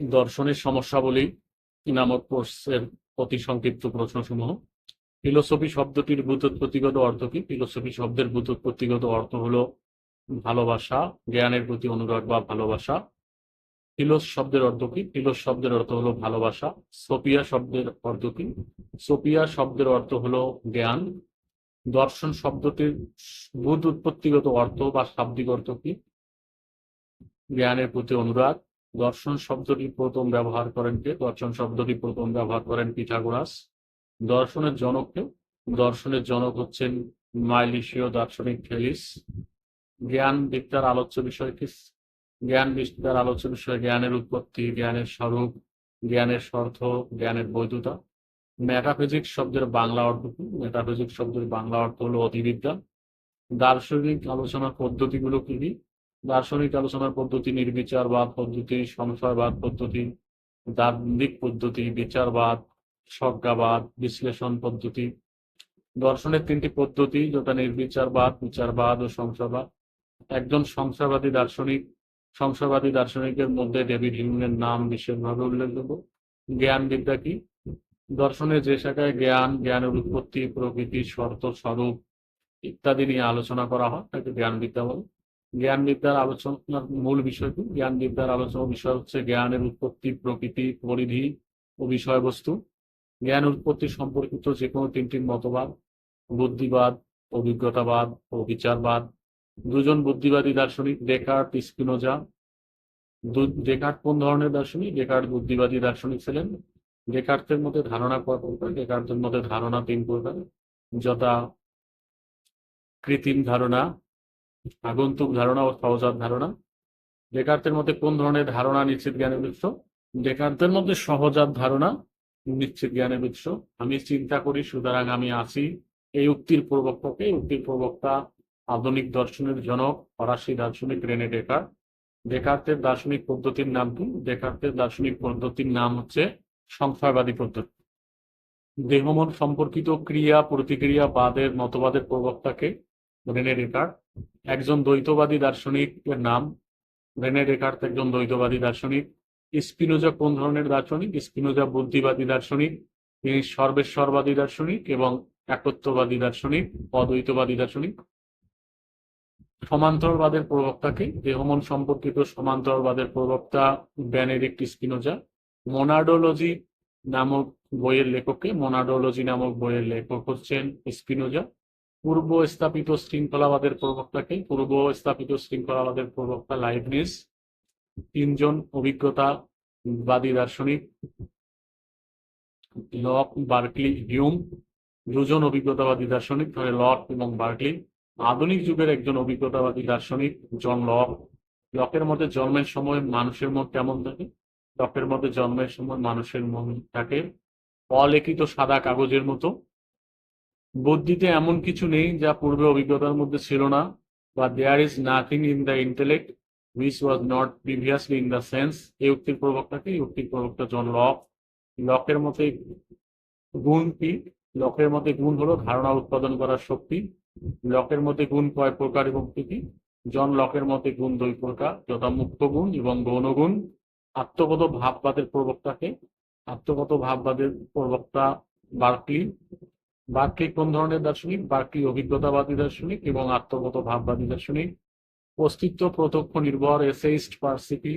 দর্শনের সমস্যাবলী নামক কোর্সের অতি সংক্ষিপ্ত প্রশ্নসমূহ। ফিলোসফি শব্দটির ব্যুৎপত্তিগত অর্থ কি? ফিলোসফি শব্দের ব্যুৎপত্তিগত অর্থ হলো ভালোবাসা, জ্ঞানের প্রতি অনুরাগ বা ভালোবাসা। ফিলোস শব্দের অর্থ কি? ফিলোস শব্দের অর্থ হলো ভালোবাসা। সোপিয়া শব্দের অর্থ কি? সোপিয়া শব্দের অর্থ হলো জ্ঞান। দর্শন শব্দটির ভূত উৎপত্তিগত অর্থ বা শাব্দিক অর্থ কি? জ্ঞানের প্রতি অনুরাগ। দর্শন শব্দটি প্রথম ব্যবহার করেন কে? দর্শন শব্দটি প্রথম ব্যবহার করেন পিথাগোরাস। দর্শনের জনক কে? দর্শনের জনক হচ্ছেন মাইলিশীয় দার্শনিক ফেলিস। জ্ঞান বিদ্যার আলোচ্য বিষয় কি? জ্ঞান বিদ্যার আলোচ্য বিষয় জ্ঞানের উৎপত্তি, জ্ঞানের স্বরূপ, জ্ঞানের স্বার্থ জ্ঞানের বৈধতা। মেটাফিজিক্স শব্দের বাংলা অর্থ কি? মেটাফিজিক্স শব্দের বাংলা অর্থ হলো অধিবিদ্যা। দার্শনিক আলোচনার পদ্ধতিগুলো কি কি? দার্শনিক আলোচনার পদ্ধতি, নির্বিচারবাদ পদ্ধতি, সংশয়বাদ পদ্ধতি, দার্শনিক পদ্ধতি, বিচারবাদ সজ্ঞাবাদ বিশ্লেষণ পদ্ধতি। দর্শনের তিনটি পদ্ধতি, যেটা নির্বিচারবাদ, বিচারবাদ ও সংশয়বাদ। একজন সংশয়বাদী দার্শনিক, সংশয়বাদী দার্শনিকের মধ্যে ডেভিড হিউমের নাম বিশেষভাবে উল্লেখযোগ্য। জ্ঞান বিদ্যা কি? দর্শনের যে শাখায় জ্ঞান, জ্ঞানের উৎপত্তি, প্রকৃতি, শর্ত, স্বরূপ ইত্যাদি নিয়ে আলোচনা করা হয়, তাকে জ্ঞান বিদ্যা বলে। জ্ঞান বিদ্যার আলোচনার মূল বিষয় কি জ্ঞান বিদ্যার আলোচনা বিষয় হচ্ছে জ্ঞানের উৎপত্তি, প্রকৃতি, পরিধি ও বিষয়বস্তু। জ্ঞান উৎপত্তি সম্পর্কিত যে কোনো তিনটি মতবাদ, বুদ্ধিবাদ, অভিজ্ঞতাবাদ ও বিচারবাদ। দুজন বুদ্ধিবাদী দার্শনিক, ডেকার্ট, স্পিনোজা। ডেকার্ট কোন ধরনের দার্শনিক? ডেকার্ট বুদ্ধিবাদী দার্শনিক ছিলেন। ডেকার্টের মধ্যে ধারণা কয় প্রকার ডেকার্টের মধ্যে ধারণা তিন প্রকার। যথা কৃত্রিম ধারণা আগন্তুক ধারণা ও সহজাত ধারণা। ডেকার্তের মধ্যে কোন ধরনের ধারণা নিশ্চিত জ্ঞানের উৎস? ডেকার্তের মধ্যে সহজাত ধারণা নিশ্চিত জ্ঞানের উৎস। আমি চিন্তা করি, সুতরাং আমি আছি এই উক্তির প্রবক্তাকে। উক্তির প্রবক্তা আধুনিক দর্শনের জনক, ফরাসি দার্শনিক রেনে ডেকার। ডেকার্তের দার্শনিক পদ্ধতির নাম কি? ডেকার্তের দার্শনিক পদ্ধতির নাম হচ্ছে সংশয়বাদী পদ্ধতি। দেহমন সম্পর্কিত ক্রিয়া, প্রতিক্রিয়া, বাদের, মতবাদের প্রবক্তাকে রেনে ডেকার্ট একজন দ্বৈতবাদী দার্শনিকের নাম রেনে ডেকার্ট একজন দ্বৈতবাদী দার্শনিক, স্পিনোজা কোন ধরনের দার্শনিক? স্পিনোজা বুদ্ধিবাদী দার্শনিক, তিনি সর্বেশ্বরবাদী দার্শনিক এবং একত্ববাদী দার্শনিক, অদ্বৈতবাদী দার্শনিক। সমান্তরবাদের প্রবক্তাকে দেহমন সম্পর্কিত সমান্তরবাদের প্রবক্তা বেনেডিক্ট স্পিনোজা। মোনাডোলজি নামক বইয়ের লেখককে মোনাডোলজি নামক বইয়ের লেখক হচ্ছেন স্পিনোজা। পূর্ব স্থাপিত শৃঙ্খলাবাদের প্রবক্তাকে পূর্ব স্থাপিত শৃঙ্খলাবাদের প্রবক্তা লাইবনিস তিনজন অভিজ্ঞতাবাদী দার্শনিক, লক বার্কলি হিউম, দুজন অভিজ্ঞতাবাদী দার্শনিক তাহলে লক এবং বার্কলি। আধুনিক যুগের একজন অভিজ্ঞতাবাদী দার্শনিক, জন লক। লকের মধ্যে জন্মের সময় মানুষের মন কেমন থাকে? লকের মধ্যে জন্মের সময় মানুষের মন থাকে অলিখিত সাদা কাগজের মতো। বুদ্ধিতে এমন কিছু নেই যা পূর্বে অভিজ্ঞতার মধ্যে ছিল না, বা there is nothing in the intellect which was not previously in the sense এই উক্তির প্রবক্তাকে এই উক্তির প্রবক্তা জন লক। লকের মতে গুণ কি? লকের মতে গুণ হলো ধারণা উৎপাদন করার শক্তি। লকের মতে গুণ কয় প্রকার এবং কি কি? জন লকের মতে গুণ দুই প্রকার, যথা মুক্ত গুণ এবং গৌণ গুণ। আত্মগত ভাববাদের প্রবক্তাকে আত্মগত ভাববাদের প্রবক্তা বার্কলি। বার্কলি কোন ধরনের দার্শনিক? বার্কলি অভিজ্ঞতাবাদী দার্শনিক এবং আত্মগত ভাববাদী দার্শনিক। অস্তিত্ব প্রত্যক্ষ নির্ভর, এসেইস্ট, পার্সিপি,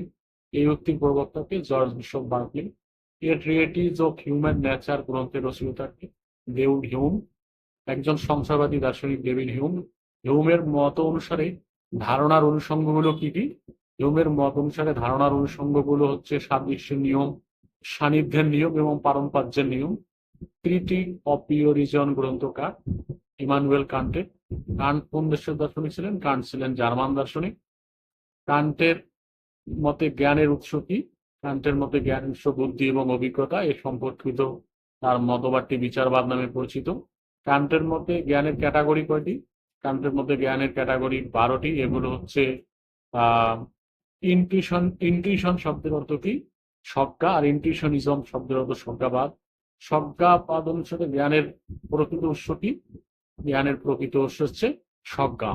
এই উক্তির প্রবক্তাকে George Bishop Berkeley. Treatise of human nature গ্রন্থের রচয়িতাকে ডেভিড হিউম। একজন সংসারবাদী দার্শনিক ডেভিড হিউম। হিউমের মত অনুসারে ধারণার অনুষঙ্গগুলো কি কি? হিউমের মত অনুসারে ধারণার অনুষঙ্গগুলো হচ্ছে সাদৃশ্যের নিয়ম, সান্নিধ্যের নিয়ম এবং পারম্পার্যের নিয়ম। ক্রিটিক অফ পিওরিজন গ্রন্থকার ইমানুয়েল কান্টের কান্ট কোন দেশের দার্শনিক ছিলেন কান্ট ছিলেন জার্মান দার্শনিক কান্টের মতে জ্ঞানের উৎস কি? কান্টের মতে জ্ঞান, উৎস, বুদ্ধি এবং অভিজ্ঞতা, এ সম্পর্কিত তার মতবাদটি বিচারবাদ নামে পরিচিত। কান্টের মতে জ্ঞানের ক্যাটাগরি কয়টি? কান্টের মধ্যে জ্ঞানের ক্যাটাগরি বারোটি, এগুলো হচ্ছে ইনটিউশন ইনটিউশন শব্দের অর্থ কি? সজ্ঞা আর ইনটিউশনিজম শব্দের অর্থ সজ্ঞাবাদ সজ্ঞাবাদ অনুচ্ছেদে জ্ঞানের প্রকৃত উৎসটি জ্ঞানের প্রকৃত উৎস হচ্ছে সজ্ঞা